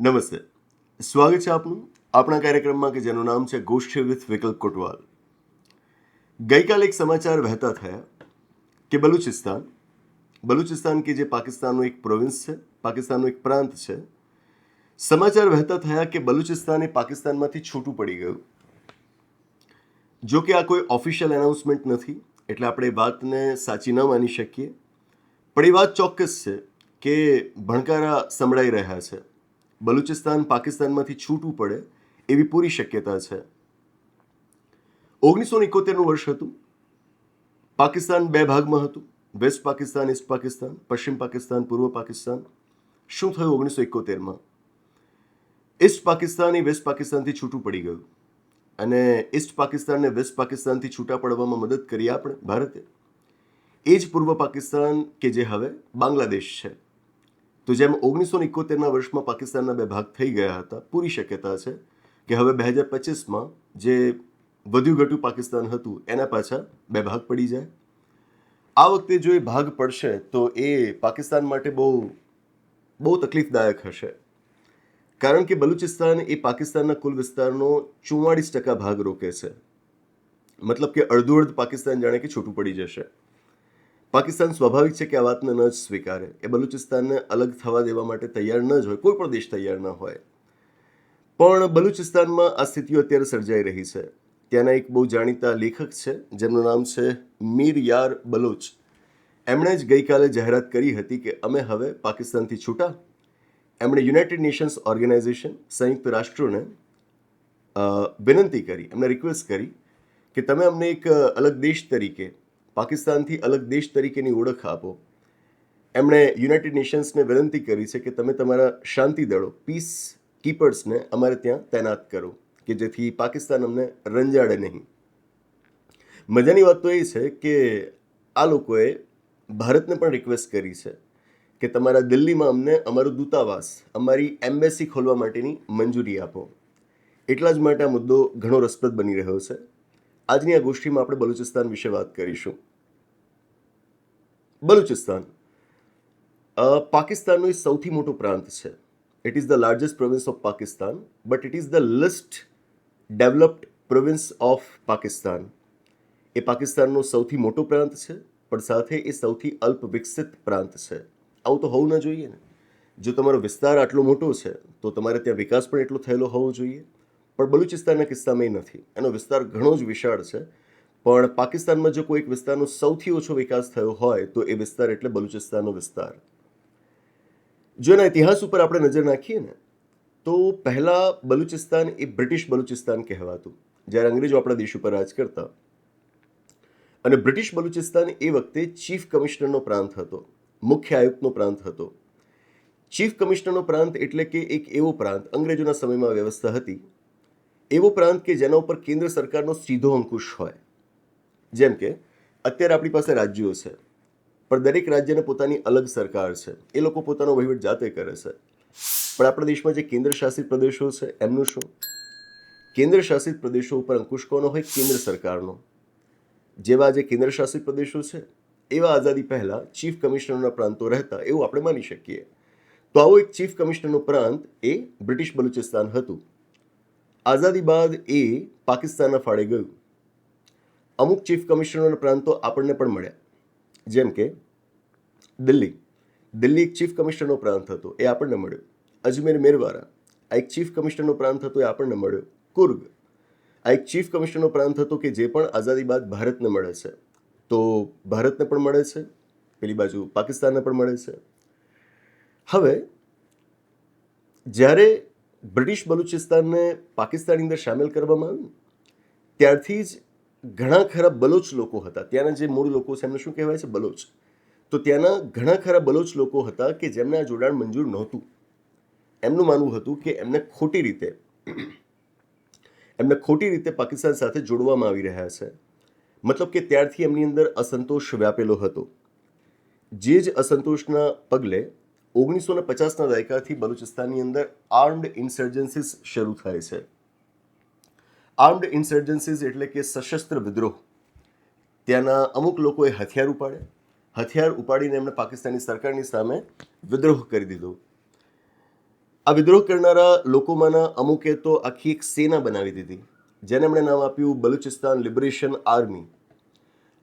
નમસ્તે. સ્વાગત છે આપનું આપણા કાર્યક્રમમાં કે જેનું નામ છે ગોષ્ઠી વિથ વિકલ્પ કોટવાલ. ગઈકાલે એક સમાચાર વહેતા થયા કે બલુચિસ્તાન બલુચિસ્તાન કે જે પાકિસ્તાનનો એક પ્રોવિન્સ છે, પાકિસ્તાનનો એક પ્રાંત છે, સમાચાર વહેતા થયા કે બલુચિસ્તાન એ પાકિસ્તાનમાંથી છૂટું પડી ગયું. જો કે આ કોઈ ઓફિશિયલ એનાઉન્સમેન્ટ નથી, એટલે આપણે વાતને સાચી ન માની શકીએ. પણ એ વાત ચોક્કસ છે કે ભણકારા સંભળાઈ રહ્યા છે. બલુચિસ્તાન પાકિસ્તાનમાંથી છૂટવું પડે એવી પૂરી શક્યતા છે. ઓગણીસો એકોતેરનું વર્ષ હતું. પાકિસ્તાન બે ભાગમાં હતું. વેસ્ટ પાકિસ્તાન ઈસ્ટ પાકિસ્તાન, પશ્ચિમ પાકિસ્તાન, પૂર્વ પાકિસ્તાન. શું થયું ઓગણીસો એકોતેરમાં? ઈસ્ટ પાકિસ્તાન એ વેસ્ટ પાકિસ્તાનથી છૂટું પડી ગયું. અને ઈસ્ટ પાકિસ્તાનને વેસ્ટ પાકિસ્તાનથી છૂટા પડવામાં મદદ કરી આપણે ભારતે. એ જ પૂર્વ પાકિસ્તાન કે જે હવે બાંગ્લાદેશ છે. તો જેમ ઓગણીસો એકોતેરના વર્ષમાં પાકિસ્તાનના બે ભાગ થઈ ગયા હતા, પૂરી શક્યતા છે કે હવે બે હજાર પચીસમાં જે વધ્યું ઘટ્યું પાકિસ્તાન હતું, એના પાછા બે ભાગ પડી જાય. આ વખતે જો એ ભાગ પડશે, તો એ પાકિસ્તાન માટે બહુ બહુ તકલીફદાયક હશે. કારણ કે બલુચિસ્તાન એ પાકિસ્તાનના કુલ વિસ્તારનો ચુમ્માળીસ ટકા ભાગ રોકે છે. મતલબ કે અડધું અડધ પાકિસ્તાન જાણે કે છૂટું પડી જશે. પાકિસ્તાન સ્વાભાવિક છે કે આ વાતને ન જ સ્વીકારે. એ બલુચિસ્તાનને અલગ થવા દેવા માટે તૈયાર ન જ હોય, કોઈ પણ દેશ તૈયાર ન હોય. પણ બલુચિસ્તાનમાં આ સ્થિતિઓ અત્યારે સર્જાઈ રહી છે. ત્યાંના એક બહુ જાણીતા લેખક છે, જેમનું નામ છે મીર યાર બલોચ. એમણે જ ગઈકાલે જાહેરાત કરી હતી કે અમે હવે પાકિસ્તાનથી છૂટા. એમણે યુનાઇટેડ નેશન્સ ઓર્ગેનાઇઝેશન, સંયુક્ત રાષ્ટ્રોને વિનંતી કરી એમને રિક્વેસ્ટ કરી કે તમે અમને એક અલગ દેશ તરીકે પાકિસ્તાનથી અલગ દેશ તરીકેની ઓળખ આપો. એમણે યુનાઇટેડ નેશન્સને વિનંતી કરી છે કે તમે તમારા શાંતિ દળો, પીસ કીપર્સને અમારે ત્યાં તૈનાત કરો, કે જેથી પાકિસ્તાન અમને રંજાડે નહીં. મજાની વાત તો એ છે કે આ લોકોએ ભારતને પણ રિક્વેસ્ટ કરી છે કે તમારા દિલ્હીમાં અમને અમારું દૂતાવાસ, અમારી એમ્બેસી ખોલવા માટેની મંજૂરી આપો. એટલા જ માટે આ મુદ્દો ઘણો રસપ્રદ બની રહ્યો છે. આજની આ ગોષ્ઠીમાં આપણે બલુચિસ્તાન વિશે વાત કરીશું. બલુચિસ્તાન પાકિસ્તાનનો એ સૌથી મોટો પ્રાંત છે. It is the largest province of Pakistan but it is the least developed province of Pakistan એ પાકિસ્તાનનો સૌથી મોટો પ્રાંત છે, પણ સાથે એ સૌથી અલ્પ વિકસિત પ્રાંત છે. આવું તો હોવું ન જોઈએ ને. જો તમારો વિસ્તાર આટલો મોટો છે, તો તમારે ત્યાં વિકાસ પણ એટલો થયેલો હોવો જોઈએ. પણ બલુચિસ્તાનના કિસ્સામાં એ નથી. એનો વિસ્તાર ઘણો જ વિશાળ છે. પણ પાકિસ્તાનમાં જો કોઈ એક વિસ્તારનો સૌથી ઓછો વિકાસ થયો હોય, તો એ વિસ્તાર એટલે બલુચિસ્તાનનો વિસ્તાર. જો એના ઇતિહાસ ઉપર આપણે નજર નાખીએ ને, તો પહેલાં બલુચિસ્તાન એ બ્રિટિશ બલુચિસ્તાન કહેવાતું. જ્યારે અંગ્રેજો આપણા દેશ ઉપર રાજ કરતા. અને બ્રિટિશ બલુચિસ્તાન એ વખતે ચીફ કમિશનરનો પ્રાંત હતો. મુખ્ય આયુક્તનો પ્રાંત હતો. ચીફ કમિશનરનો પ્રાંત એટલે કે એક એવો પ્રાંત. અંગ્રેજોના સમયમાં વ્યવસ્થા હતી. એવો પ્રાંત કે જેના ઉપર કેન્દ્ર સરકારનો સીધો અંકુશ હોય. જેમ કે, અત્યારે આપણી પાસે રાજ્યો છે, પણ દરેક રાજ્યને પોતાની અલગ સરકાર છે. એ લોકો પોતાનો વહીવટ જાતે કરે છે. પણ આપણા દેશમાં જે કેન્દ્ર શાસિત પ્રદેશો છે, એમનું શું? કેન્દ્ર શાસિત પ્રદેશો ઉપર અંકુશ કોનો હોય? કેન્દ્ર સરકારનો. જેવા જે કેન્દ્ર શાસિત પ્રદેશો છે, એવા આઝાદી પહેલાં ચીફ કમિશનરના પ્રાંતો રહેતા, એવું આપણે માની શકીએ. તો આવો એક ચીફ કમિશનરનો પ્રાંત એ બ્રિટિશ બલુચિસ્તાન હતું. આઝાદી બાદ એ પાકિસ્તાનના ફાળે ગયું. અમુક ચીફ કમિશનરના પ્રાંતો આપણને પણ મળ્યા. જેમ કે દિલ્હી. દિલ્હી એક ચીફ કમિશનરનો પ્રાંત હતો, એ આપણને મળ્યો. અજમેર મેરવારા. આ એક ચીફ કમિશનરનો પ્રાંત હતો, એ આપણને મળ્યો. કુર્ગ. આ એક ચીફ કમિશનરનો પ્રાંત હતો કે જે પણ આઝાદી બાદ ભારતને મળે છે. તો ભારતને પણ મળે છે, પેલી બાજુ પાકિસ્તાનને પણ મળે છે. હવે જ્યારે બ્રિટિશ બલુચિસ્તાનને પાકિસ્તાનની અંદર સામેલ કરવામાં આવ્યું. ત્યારથી જ ઘણા ખરા બલોચ લોકો હતા. ત્યાંના જે મૂળ લોકો છે, એમને શું કહેવાય છે? બલોચ. તો ત્યાંના ઘણા ખરા બલોચ લોકો હતા કે જેમને આ જોડાણ મંજૂર નહોતું. એમનું માનવું હતું કે એમને ખોટી રીતે, એમને ખોટી રીતે પાકિસ્તાન સાથે જોડવામાં આવી રહ્યા છે. મતલબ કે ત્યારથી એમની અંદર અસંતોષ વ્યાપેલો હતો. જે જ અસંતોષના પગલે ઓગણીસો ને પચાસના દાયકાથી બલુચિસ્તાનની અંદર આર્મ્ડ ઇન્સર્જન્સીસ શરૂ થાય છે. આર્મ્ડ ઇન્સર્જન્સીસ એટલે કે સશસ્ત્ર વિદ્રોહ. ત્યાંના અમુક લોકોએ હથિયાર ઉપાડે, હથિયાર ઉપાડીને એમણે પાકિસ્તાની સરકારની સામે વિદ્રોહ કરી દીધો. આ વિદ્રોહ કરનારા લોકોમાંના અમુકે તો આખી એક સેના બનાવી દીધી, જેને એમણે નામ આપ્યું બલુચિસ્તાન લિબરેશન આર્મી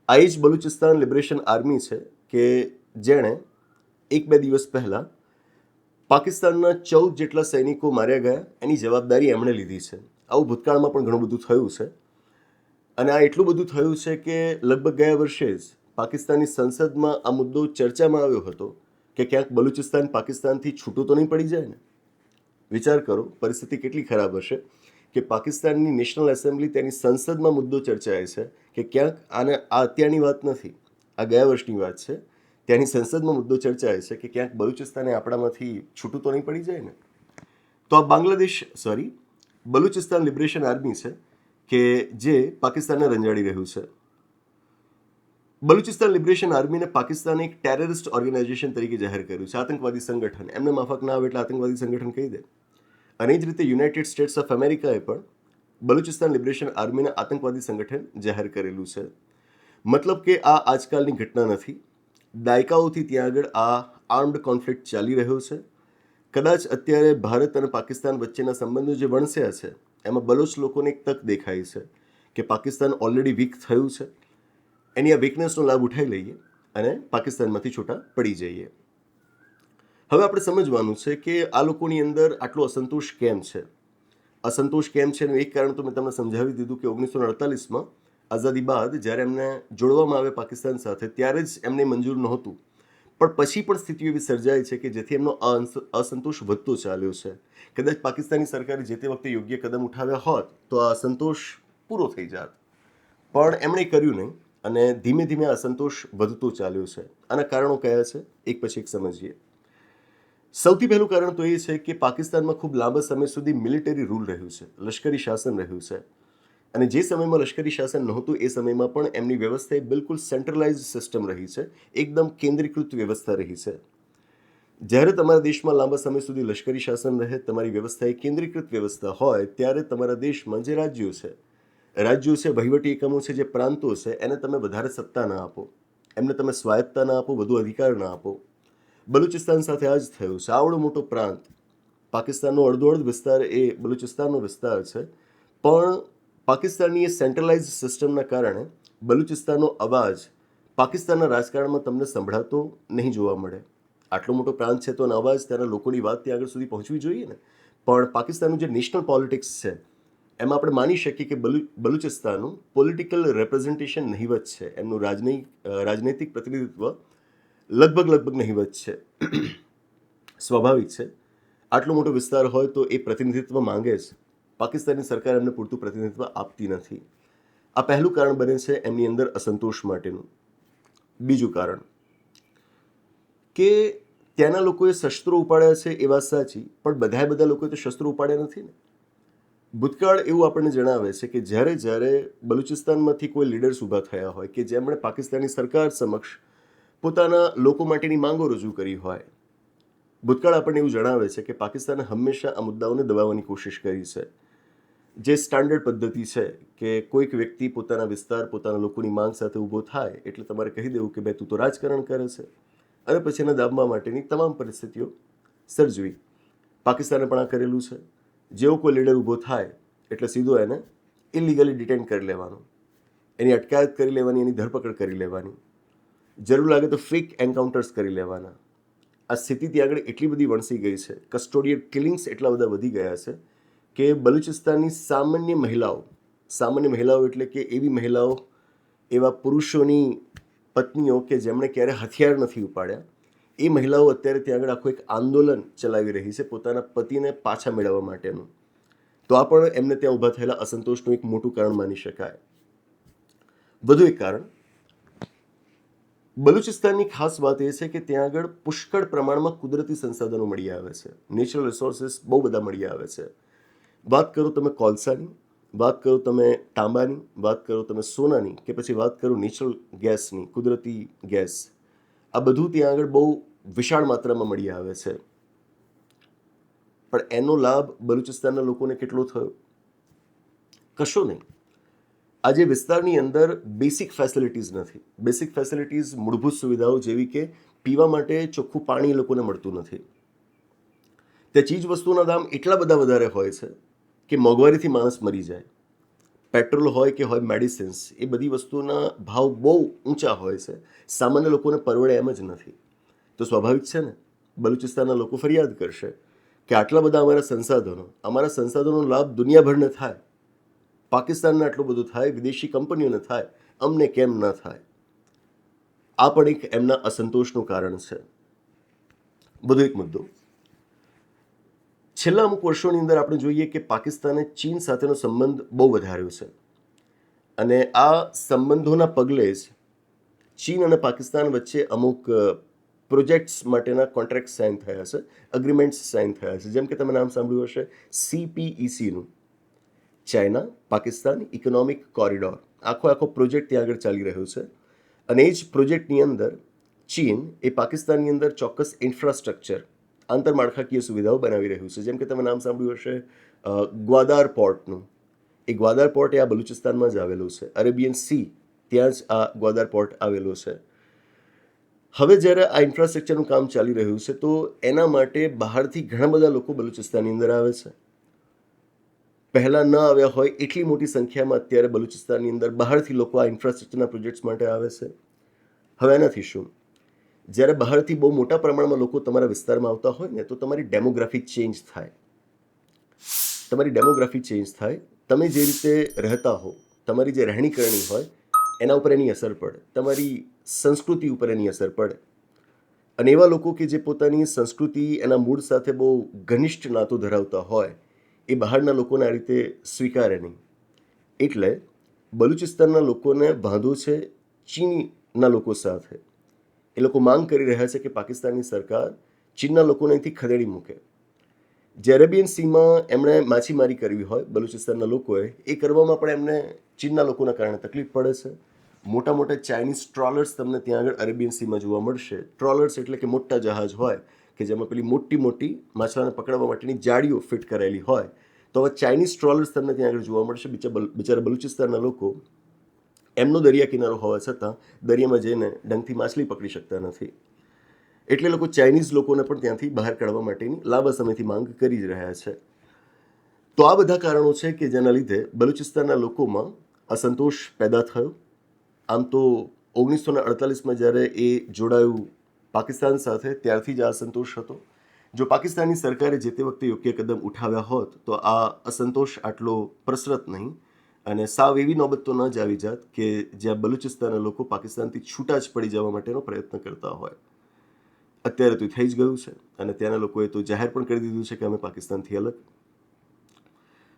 આ જ બલુચિસ્તાન લિબરેશન આર્મી છે કે જેણે એક બે દિવસ પહેલાં પાકિસ્તાનના ચૌદ જેટલા સૈનિકો માર્યા ગયા. એની જવાબદારી એમણે લીધી છે. આવું ભૂતકાળમાં પણ ઘણું બધું થયું છે. અને આ એટલું બધું થયું છે કે લગભગ ગયા વર્ષે જ પાકિસ્તાની સંસદમાં આ મુદ્દો ચર્ચામાં આવ્યો હતો કે ક્યાંક બલુચિસ્તાન પાકિસ્તાનથી છૂટું તો નહીં પડી જાય ને? વિચાર કરો, પરિસ્થિતિ કેટલી ખરાબ હશે કે પાકિસ્તાનની નેશનલ એસેમ્બલી તેની સંસદમાં મુદ્દો ચર્ચાય છે કે ક્યાંક આને આ અત્યારની વાત નથી. આ ગયા વર્ષની વાત છે. ત્યાંની સંસદમાં મુદ્દો ચર્ચાય છે કે ક્યાંક બલુચિસ્તાને આપણામાંથી છૂટું તો નહીં પડી જાય ને? તો આ Bangladesh sorry Balochistan liberation army છે કે જે પાકિસ્તાનને રંજાડી રહ્યું છે. બલુચિસ્તાન લિબરેશન આર્મીને પાકિસ્તાને એક ટેરરિસ્ટ ઓર્ગેનાઇઝેશન તરીકે જાહેર કર્યું છે, આતંકવાદી સંગઠન. એમને માફક ના આવે એટલે આતંકવાદી સંગઠન કહી દે. અને એ જ રીતે યુનાઇટેડ સ્ટેટ્સ ઓફ અમેરિકાએ પણ બલુચિસ્તાન લિબરેશન આર્મીને આતંકવાદી સંગઠન જાહેર કરેલું છે. મતલબ કે આ આજકાલની ઘટના નથી. દાયકાઓથી ત્યાં આગળ આ આર્મ્ડ કોન્ફ્લિક્ટ ચાલી રહ્યો છે. કદાચ અત્યારે ભારત અને પાકિસ્તાન વચ્ચેના સંબંધો જે વણસ્યા છે, એમાં બલોચ લોકોને એક તક દેખાય છે કે પાકિસ્તાન ઓલરેડી વીક થયું છે. એની આ વીકનેસનો લાભ ઉઠાવી લઈએ અને પાકિસ્તાનમાંથી છૂટા પડી જઈએ. હવે આપણે સમજવાનું છે કે આ લોકોની અંદર આટલો અસંતોષ કેમ છે? અસંતોષ કેમ છે એનું એક કારણ તો મેં તમને સમજાવી દીધું કે ઓગણીસો અડતાલીસમાં આઝાદી બાદ જ્યારે એમને જોડવામાં આવે પાકિસ્તાન સાથે, ત્યારે જ એમને મંજૂર નહોતું. પણ પછી પણ સ્થિતિ એવી સર્જાય છે કે જેથી એમનો અસંતોષ વધતો ચાલ્યો છે. કદાચ પાકિસ્તાની સરકારે જે તે વખતે યોગ્ય કદમ ઉઠાવ્યા હોત, તો આ અસંતોષ પૂરો થઈ જાત. પણ એમણે કર્યું નહીં અને ધીમે ધીમે અસંતોષ વધતો ચાલ્યો છે. આના કારણો કયા છે? એક પછી એક સમજીએ. સૌથી પહેલું કારણ તો એ છે કે પાકિસ્તાનમાં ખૂબ લાંબા સમય સુધી મિલિટરી રૂલ રહ્યું છે, લશ્કરી શાસન રહ્યું છે. અને જે સમયમાં લશ્કરી શાસન નહોતું, એ સમયમાં પણ એમની વ્યવસ્થા એ બિલકુલ સેન્ટ્રલાઇઝ સિસ્ટમ રહી છે. એકદમ કેન્દ્રીકૃત વ્યવસ્થા રહી છે. જ્યારે તમારા દેશમાં લાંબા સમય સુધી લશ્કરી શાસન રહે, તમારી વ્યવસ્થા એ કેન્દ્રીકૃત વ્યવસ્થા હોય, ત્યારે તમારા દેશમાં જે રાજ્યો છે. રાજ્યો છે, વહીવટી એકમો છે, જે પ્રાંતો છે, એને તમે વધારે સત્તા ના આપો. એમને તમે સ્વાયત્તા ના આપો, વધુ અધિકાર ના આપો. બલુચિસ્તાન સાથે આ જ થયું છે. આવડો મોટો પ્રાંત. પાકિસ્તાનનો અડધો અડધ વિસ્તાર એ બલુચિસ્તાનનો વિસ્તાર છે. પણ પાકિસ્તાનની એ સેન્ટ્રલાઇઝ સિસ્ટમના કારણે બલુચિસ્તાનનો અવાજ પાકિસ્તાનના રાજકારણમાં તમને સંભળાતો નહીં જોવા મળે. આટલો મોટો પ્રાંત છે તો એનો અવાજ ત્યાંના લોકોની વાત ત્યાં આગળ સુધી પહોંચવી જોઈએ ને? પણ પાકિસ્તાનનું જે નેશનલ પોલિટિક્સ છે, એમાં આપણે માની શકીએ કે બલુ, બલુચિસ્તાનનું પોલિટિકલ રેપ્રેઝન્ટેશન નહીવત છે. એમનું રાજનૈતિક રાજનૈતિક પ્રતિનિધિત્વ લગભગ લગભગ નહીવત છે. સ્વાભાવિક છે. આટલો મોટો વિસ્તાર હોય તો એ પ્રતિનિધિત્વ માંગે જ. પાકિસ્તાની સરકાર એમને પૂરતું પ્રતિનિધિત્વ આપતી નથી. આ પહેલું કારણ બને છે એમની અંદર અસંતોષ માટેનું. બીજું કારણ કે ત્યાંના લોકોએ શસ્ત્રો ઉપાડ્યા છે એ વાત સાચી, પણ બધાએ બધા લોકોએ તો શસ્ત્રો ઉપાડ્યા નથી ને. ભૂતકાળ એવું આપણને જણાવે છે કે જ્યારે જ્યારે બલુચિસ્તાનમાંથી કોઈ લીડર્સ ઊભા થયા હોય કે જેમણે પાકિસ્તાની સરકાર સમક્ષ પોતાના લોકો માટેની માંગો રજૂ કરી હોય, ભૂતકાળ આપણને એવું જણાવે છે કે પાકિસ્તાને હંમેશા આ મુદ્દાઓને દબાવવાની કોશિશ કરી છે. જે સ્ટાન્ડર્ડ પદ્ધતિ છે કે કોઈક વ્યક્તિ પોતાના વિસ્તાર, પોતાના લોકોની માંગ સાથે ઊભો થાય, એટલે તમારે કહી દેવું કે ભાઈ તું તો રાજકારણ કરે છે. અને પછી એના દાબવા માટેની તમામ પરિસ્થિતિઓ સર્જવી. પાકિસ્તાને પણ આ કરેલું છે. જેવો કોઈ લીડર ઊભો થાય, એટલે સીધો એને ઇલીગલી ડિટેન કરી લેવાનો. એની અટકાયત કરી લેવાની, એની ધરપકડ કરી લેવાની. જરૂર લાગે તો ફેક એન્કાઉન્ટર્સ કરી લેવાના. આ સ્થિતિ ત્યાં આગળ એટલી બધી વણસી ગઈ છે. કસ્ટોડિયલ કિલિંગ્સ એટલા બધા વધી ગયા છે. કે બલુચિસ્તાનની સામાન્ય મહિલાઓ સામાન્ય મહિલાઓ એટલે કે એવી મહિલાઓ, એવા પુરુષોની પત્નીઓ કે જેમણે ક્યારે હથિયાર નથી ઉપાડ્યા, એ મહિલાઓ અત્યારે ત્યાં આગળ આખું એક આંદોલન ચલાવી રહી છે પોતાના પતિને પાછા મેળવવા માટેનું. તો આ પણ એમને ત્યાં ઊભા થયેલા અસંતોષનું એક મોટું કારણ માની શકાય. વધુ એક કારણ. બલુચિસ્તાનની ખાસ વાત એ છે કે ત્યાં આગળ પુષ્કળ પ્રમાણમાં કુદરતી સંસાધનો મળી આવે છે. નેચરલ રિસોર્સિસ બહુ બધા મળી આવે છે. વાત કરો તમે કોલસાની, વાત કરો તમે તાંબાની, વાત કરો તમે સોનાની કે પછી વાત કરો નેચરલ ગેસની, કુદરતી ગેસ. આ બધું ત્યાં આગળ બહુ વિશાળ માત્રામાં મળી આવે છે. પણ એનો લાભ બલુચિસ્તાનના લોકોને કેટલો થયો? કશો નહીં. આજે વિસ્તારની અંદર બેસિક ફેસિલિટીઝ નથી. બેસિક ફેસિલિટીઝ મૂળભૂત સુવિધાઓ જેવી કે પીવા માટે ચોખ્ખું પાણી લોકોને મળતું નથી. તે ચીજ વસ્તુના દામ એટલા બધા વધારે હોય છે કે મોંઘવારીથી માણસ મરી જાય. પેટ્રોલ હોય કે હોય મેડિસિન્સ એ બધી વસ્તુના ભાવ બહુ ઊંચા હોય છે. સામાન્ય લોકોને પરવડે એમ જ નથી. તો સ્વાભાવિક છે ને? બલુચિસ્તાનના લોકો ફરિયાદ કરશે કે આટલા બધા અમારા સંસાધનો, અમારા સંસાધનોનો લાભ દુનિયાભરને થાય. પાકિસ્તાનને આટલું બધું થાય, વિદેશી કંપનીઓને થાય, અમને કેમ ન થાય? આ પણ એક એમના અસંતોષનું કારણ છે. બધો એક મુદ્દો. છેલ્લા અમુક વર્ષોની અંદર આપણે જોઈએ કે પાકિસ્તાને ચીન સાથેનો સંબંધ બહુ વધાર્યો છે. અને આ સંબંધોના પગલે જ ચીન અને પાકિસ્તાન વચ્ચે અમુક પ્રોજેક્ટ્સ માટેના કોન્ટ્રાક્ટ સાઇન થયા છે અગ્રીમેન્ટ્સ સાઇન થયા છે. જેમ કે તમે નામ સાંભળ્યું હશે સીપીઈસીનું ચાઇના પાકિસ્તાન ઇકોનોમિક કોરિડોર. આખો આખો પ્રોજેક્ટ ત્યાં આગળ ચાલી રહ્યો છે. અને એ જ પ્રોજેક્ટની અંદર ચીન એ પાકિસ્તાનની અંદર ચોક્કસ ઇન્ફ્રાસ્ટ્રક્ચર આંતરમાળખાકીય સુવિધાઓ બનાવી રહ્યું છે. જેમ કે તમે નામ સાંભળ્યું હશે ગ્વાદાર પોર્ટનું. એ ગ્વાદાર પોર્ટ એ આ બલુચિસ્તાનમાં જ આવેલું છે. અરેબિયન સી, ત્યાં જ આ ગ્વાદાર પોર્ટ આવેલો છે. હવે જ્યારે આ ઇન્ફ્રાસ્ટ્રક્ચરનું કામ ચાલી રહ્યું છે, તો એના માટે બહારથી ઘણા બધા લોકો બલુચિસ્તાનની અંદર આવે છે. પહેલાં ન આવ્યા હોય એટલી મોટી સંખ્યામાં અત્યારે બલુચિસ્તાનની અંદર બહારથી લોકો આ ઇન્ફ્રાસ્ટ્રક્ચરના પ્રોજેક્ટ્સ માટે આવે છે. હવે એનાથી શું? જ્યારે બહારથી બહુ મોટા પ્રમાણમાં લોકો તમારા વિસ્તારમાં આવતા હોય ને, તો તમારી ડેમોગ્રાફી ચેન્જ થાય. તમારી ડેમોગ્રાફી ચેન્જ થાય. તમે જે રીતે રહેતા હો, તમારી જે રહેણી કરણી હોય, એના ઉપર એની અસર પડે. તમારી સંસ્કૃતિ ઉપર એની અસર પડે. અને એવા લોકો કે જે પોતાની સંસ્કૃતિ એના મૂળ સાથે બહુ ઘનિષ્ઠ નાતો ધરાવતા હોય, એ બહારના લોકોને આ રીતે સ્વીકારે નહીં. એટલે બલુચિસ્તાનના લોકોને વાંધો છે, ચીનના લોકો સાથે. એ લોકો માંગ કરી રહ્યા છે કે પાકિસ્તાનની સરકાર ચીનના લોકોને અહીંથી ખદેડી મૂકે. જે અરેબિયન સીમાં એમણે માછીમારી કરવી હોય, બલુચિસ્તાનના લોકોએ, એ કરવામાં પણ એમને ચીનના લોકોના કારણે તકલીફ પડે છે. મોટા મોટા ચાઇનીઝ ટ્રોલર્સ તમને ત્યાં આગળ અરેબિયન સીમાં જોવા મળશે. ટ્રોલર્સ એટલે કે મોટા જહાજ હોય, કે જેમાં પેલી મોટી મોટી માછલાને પકડવા માટેની જાળીઓ ફિટ કરેલી હોય. તો હવે ચાઇનીઝ ટ્રોલર્સ તમને ત્યાં આગળ જોવા મળશે. બીજા બિચારા બલુચિસ્તાનના લોકો એમનો દરિયા કિનારો હોવા છતાં દરિયામાં જઈને ડંગથી માછલી પકડી શકતા નથી. એટલે લોકો ચાઇનીઝ લોકોને પણ ત્યાંથી બહાર કાઢવા માટેની લાંબા સમયથી માંગ કરી જ રહ્યા છે. તો આ બધા કારણો છે કે જેના લીધે બલુચિસ્તાનના લોકોમાં અસંતોષ પેદા થયો. આમ તો ઓગણીસો ને અડતાલીસમાં જ્યારે એ જોડાયું પાકિસ્તાન સાથે, ત્યારથી જ આ અસંતોષ હતો. જો પાકિસ્તાનની સરકારે જે તે વખતે યોગ્ય કદમ ઉઠાવ્યા હોત, તો આ અસંતોષ આટલો પ્રસરત નહીં. અને સાવ એવી નોબત તો ન જ આવી જાત કે જ્યાં બલુચિસ્તાનના લોકો પાકિસ્તાનથી છૂટા જ પડી જવા માટેનો પ્રયત્ન કરતા હોય. અત્યારે તો થઈ જ ગયું છે અને ત્યાંના લોકોએ તો જાહેર પણ કરી દીધું છે કે અમે પાકિસ્તાનથી અલગ.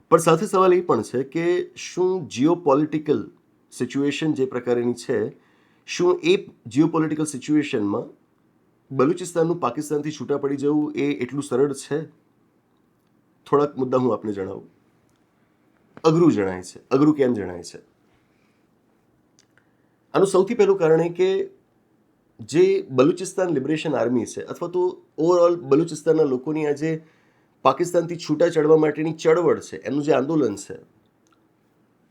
પણ સાથે સવાલ એ પણ છે કે શું જીઓ પોલિટિકલ સિચ્યુએશન જે પ્રકારની છે, શું એ જીઓ પોલિટિકલ સિચ્યુએશનમાં બલુચિસ્તાનનું પાકિસ્તાનથી છૂટા પડી જવું એ એટલું સરળ છે? થોડાક મુદ્દા હું આપને જણાવું. અઘરું જણાય છે, અઘરું કેમ જણાય છે? આનું સૌથી પહેલું કારણ એ કે જે બલુચિસ્તાન લિબરેશન આર્મી છે, અથવા તો ઓવરઓલ બલુચિસ્તાનના લોકોની આજે પાકિસ્તાનથી છૂટા ચડવા માટેની ચળવળ છે, એનું જે આંદોલન છે,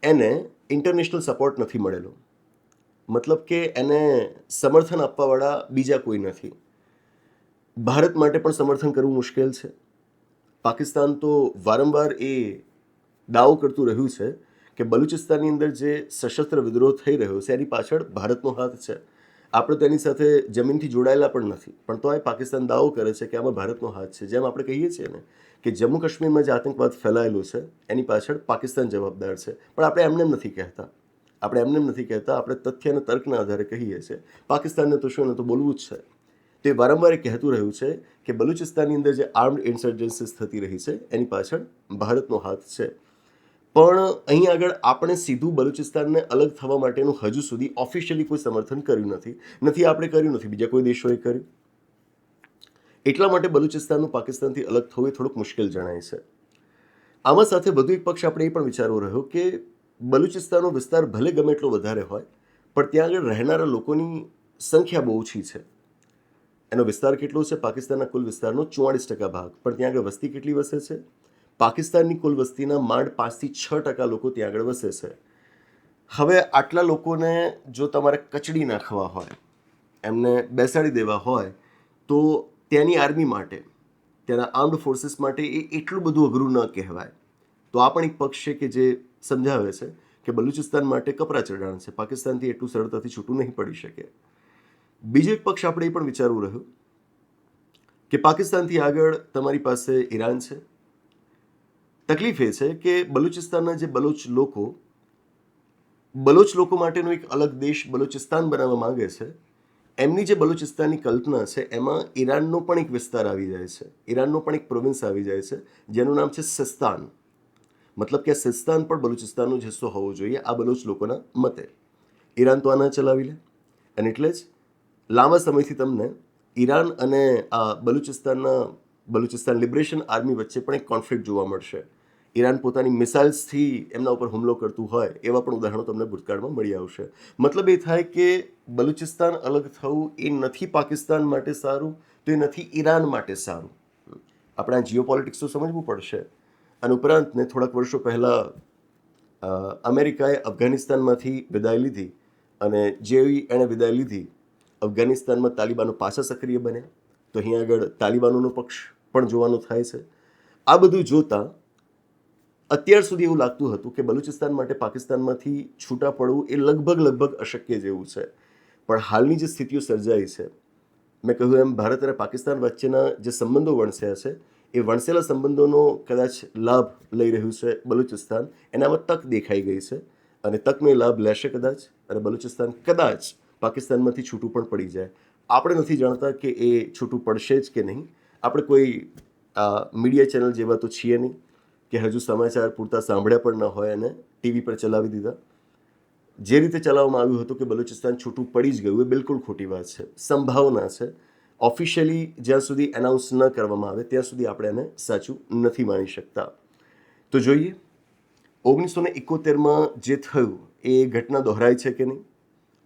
એને ઇન્ટરનેશનલ સપોર્ટ નથી મળેલો. મતલબ કે એને સમર્થન આપવાવાળા બીજા કોઈ નથી. ભારત માટે પણ સમર્થન કરવું મુશ્કેલ છે. પાકિસ્તાન તો વારંવાર એ દાવો કરતું રહ્યું છે કે બલુચિસ્તાનની અંદર જે સશસ્ત્ર વિદ્રોહ થઈ રહ્યો છે, એની પાછળ ભારતનો હાથ છે. આપણે તેની સાથે જમીનથી જોડાયેલા પણ નથી. પણ તો એ પાકિસ્તાન દાવો કરે છે કે આમાં ભારતનો હાથ છે. જેમ આપણે કહીએ છીએ ને કે જમ્મુ કાશ્મીરમાં જે આતંકવાદ ફેલાયેલો છે, એની પાછળ પાકિસ્તાન જવાબદાર છે. પણ આપણે એમને એમ નથી કહેતા. આપણે એમને એમ નથી કહેતા. આપણે તથ્ય અને તર્કના આધારે કહીએ છીએ. પાકિસ્તાનને તો શું તો બોલવું જ છે. તે વારંવાર કહેતું રહ્યું છે કે બલુચિસ્તાનની અંદર જે આર્મ્ડ ઇન્સર્જન્સીસ થતી રહી છે, એની પાછળ ભારતનો હાથ છે. પણ અહીં આગળ આપણે સીધું બલુચિસ્તાનને અલગ થવા માટેનું હજુ સુધી ઓફિશિયલી કોઈ સમર્થન કર્યું નથી. નથી આપણે કર્યું નથી, બીજા કોઈ દેશોએ કર્યું. એટલા માટે બલુચિસ્તાનનું પાકિસ્તાનથી અલગ થવું એ થોડુંક મુશ્કેલ જણાય છે. આમાં સાથે વધુ એક પક્ષ આપણે એ પણ વિચારવો રહ્યો કે બલુચિસ્તાનનો વિસ્તાર ભલે ગમે એટલો વધારે હોય, પણ ત્યાં આગળ રહેનારા લોકોની સંખ્યા બહુ ઓછી છે. એનો વિસ્તાર કેટલો છે? પાકિસ્તાનના કુલ વિસ્તારનો ચુવાળીસ ટકા ભાગ. પણ ત્યાં આગળ વસ્તી કેટલી વસે છે? પાકિસ્તાનની કુલ વસ્તીના માંડ પાંચથી છ ટકા લોકો ત્યાં આગળ વસે છે. હવે આટલા લોકોને જો તમારે કચડી નાખવા હોય, એમને બેસાડી દેવા હોય, તો ત્યાંની આર્મી માટે, ત્યાંના આર્મ્ડ ફોર્સીસ માટે એ એટલું બધું અઘરું ન કહેવાય. તો આ પણ એક પક્ષ છે કે જે સમજાવે છે કે બલુચિસ્તાન માટે કપરા ચઢાણ છે. પાકિસ્તાનથી એટલું સરળતાથી છૂટું નહીં પડી શકે. બીજો એક પક્ષ આપણે એ પણ વિચારવું રહ્યું કે પાકિસ્તાનથી આગળ તમારી પાસે ઈરાન છે તકલીફ એ છે કે બલુચિસ્તાનના જે બલોચ લોકો બલોચ લોકો માટેનો એક અલગ દેશ બલુચિસ્તાન બનાવવા માંગે છે, એમની જે બલુચિસ્તાનની કલ્પના છે, એમાં ઈરાનનો પણ એક વિસ્તાર આવી જાય છે. ઈરાનનો પણ એક પ્રોવિન્સ આવી જાય છે, જેનું નામ છે સિસ્તાન. મતલબ કે સિસ્તાન પણ બલુચિસ્તાનનો જ હિસ્સો હોવો જોઈએ આ બલોચ લોકોના મતે. ઈરાન તો આના ચલાવી લે. અને એટલે જ લાંબા સમયથી તમને ઈરાન અને આ બલુચિસ્તાનના બલુચિસ્તાન લિબરેશન આર્મી વચ્ચે પણ એક કોન્ફ્લિક્ટ જોવા મળશે. ઈરાન પોતાની મિસાઇલ્સથી એમના ઉપર હુમલો કરતું હોય, એવા પણ ઉદાહરણો તમને ભૂતકાળમાં મળી આવશે. મતલબ એ થાય કે બલુચિસ્તાન અલગ થવું એ નથી પાકિસ્તાન માટે સારું, તો એ નથી ઈરાન માટે સારું. આપણે આ જીઓ તો સમજવું પડશે. અને ઉપરાંત ને થોડાક વર્ષો પહેલાં અમેરિકાએ અફઘાનિસ્તાનમાંથી વિદાય લીધી અને જેવી એણે વિદાય લીધી. અફઘાનિસ્તાનમાં તાલિબાનો પાછા સક્રિય બન્યા. તો અહીં આગળ તાલિબાનોનો પક્ષ પણ જોવાનું થાય છે. આ બધું જોતાં અત્યાર સુધી એવું લાગતું હતું કે બલુચિસ્તાન માટે પાકિસ્તાનમાંથી છૂટા પડવું એ લગભગ લગભગ અશક્ય જેવું છે. પણ હાલની જે સ્થિતિઓ સર્જાઈ છે, મેં કહ્યું એમ ભારત અને પાકિસ્તાન વચ્ચેના જે સંબંધો વણસ્યા છે, એ વણસેલા સંબંધોનો કદાચ લાભ લઈ રહ્યું છે બલુચિસ્તાન. એનામાં તક દેખાઈ ગઈ છે અને તકનો લાભ લેશે કદાચ અને બલુચિસ્તાન કદાચ પાકિસ્તાનમાંથી છૂટું પણ પડી જાય. આપણે નથી જાણતા કે એ છૂટું પડશે જ કે નહીં. આપણે કોઈ મીડિયા ચેનલ જેવા તો છીએ નહીં, કે હજુ સમાચાર પૂરતા સાંભળ્યા પણ ન હોય અને ટીવી પર ચલાવી દીધા. જે રીતે ચલાવવામાં આવ્યું હતું કે બલુચિસ્તાન છૂટું પડી જ ગયું, એ બિલકુલ ખોટી વાત છે. સંભાવના છે. ઓફિશિયલી જ્યાં સુધી એનાઉન્સ ન કરવામાં આવે, ત્યાં સુધી આપણે એને સાચું નથી માની શકતા. તો જોઈએ ઓગણીસો ને એકોતેરમાં જે થયું, એ ઘટના દોહરાય છે કે નહીં?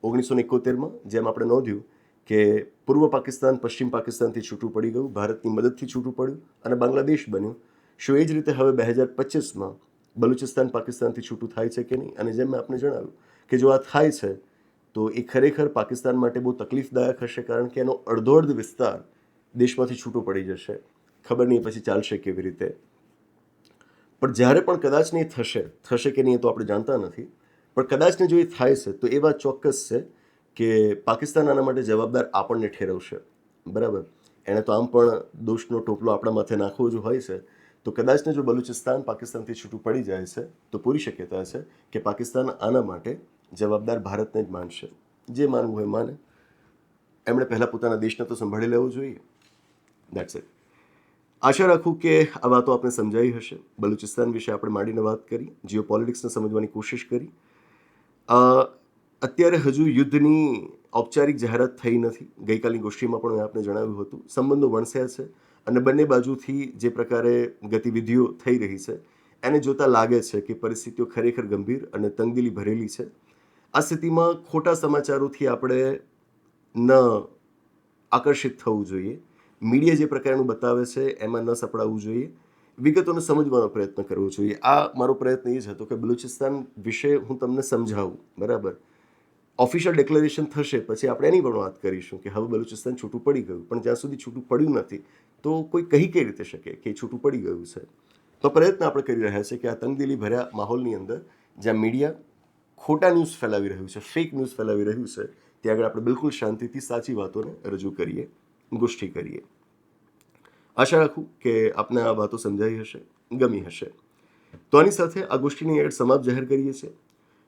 ઓગણીસો ને એકોતેરમાં, જેમ આપણે નોંધ્યું કે પૂર્વ પાકિસ્તાન, પશ્ચિમ પાકિસ્તાનથી છૂટું પડી ગયું, ભારતની મદદથી છૂટું પડ્યું અને બાંગ્લાદેશ બન્યું. શું એ જ રીતે હવે બે હજાર પચીસમાં બલુચિસ્તાન, પાકિસ્તાનથી છૂટું થાય છે કે નહીં? અને જેમ મેં આપને જણાવ્યું કે જો આ થાય છે, તો એ ખરેખર પાકિસ્તાન માટે બહુ તકલીફદાયક હશે, કારણ કે એનો અડધો અડધ વિસ્તાર દેશમાંથી છૂટો પડી જશે. ખબર નહીં પછી ચાલશે કેવી રીતે. પણ જ્યારે પણ કદાચ નહીં થશે થશે કે નહીં તો આપણે જાણતા નથી, પણ કદાચને જો એ થાય છે, તો એ વાત ચોક્કસ છે કે પાકિસ્તાન આના માટે જવાબદાર આપણને ઠેરવશે. બરાબર? એણે તો આમ પણ દોષનો ટોપલો આપણા માથે નાખવો જ હોય છે. તો કદાચને જો બલુચિસ્તાન પાકિસ્તાનથી છૂટું પડી જાય છે, તો પૂરી શક્યતા છે કે પાકિસ્તાન આના માટે જવાબદાર ભારતને જ માનશે. જે માનવું હોય માને. એમણે પહેલાં પોતાના દેશને તો સંભાળી લેવું જોઈએ. દેટ્સ ઇટ આશા રાખું કે આ વાતો આપણે સમજાઈ હશે. બલુચિસ્તાન વિશે આપણે માંડીને વાત કરી જીઓ પોલિટિક્સને સમજવાની કોશિશ કરી. અત્યારે હજુ યુદ્ધની ઔપચારિક જાહેરાત થઈ નથી. ગઈકાલની ગોષ્ઠીમાં પણ મેં આપને જણાવ્યું હતું. સંબંધો વણસ્યા છે અને બંને બાજુથી જે પ્રકારે ગતિવિધિઓ થઈ રહી છે, એને જોતાં લાગે છે કે પરિસ્થિતિઓ ખરેખર ગંભીર અને તંગદિલી ભરેલી છે. આ સ્થિતિમાં ખોટા સમાચારોથી આપણે ન આકર્ષિત થવું જોઈએ. મીડિયા જે પ્રકારનું બતાવે છે, એમાં ન સપડાવવું જોઈએ. વિગતોને સમજવાનો પ્રયત્ન કરવો જોઈએ. આ મારો પ્રયત્ન એ જ હતો કે બલુચિસ્તાન વિશે હું તમને સમજાવું. બરાબર? ઓફિશિયલ ડિક્લેરેશન થશે, પછી આપણે એની પણ વાત કરીશું કે હવે બલુચિસ્તાન છૂટું પડી ગયું, પણ જ્યાં સુધી છૂટું પડ્યું નથી, તો કોઈ કહી કઈ રીતે શકે કે છૂટું પડી ગયું છે? તો પ્રયત્ન આપણે કરી રહ્યા છીએ કે આ તંગદિલી ભર્યા માહોલની અંદર, જ્યાં મીડિયા ખોટા ન્યૂઝ ફેલાવી રહ્યું છે ફેક ન્યૂઝ ફેલાવી રહ્યું છે, ત્યાં આગળ આપણે બિલકુલ શાંતિથી સાચી વાતોને રજૂ કરીએ, ગોષ્ઠી કરીએ. આશા રાખું કે આપને આ વાતો સમજાઈ હશે, ગમી હશે. તો આની સાથે આ ગોષ્ઠીની એડ સમાપ્ત જાહેર કરીએ છીએ.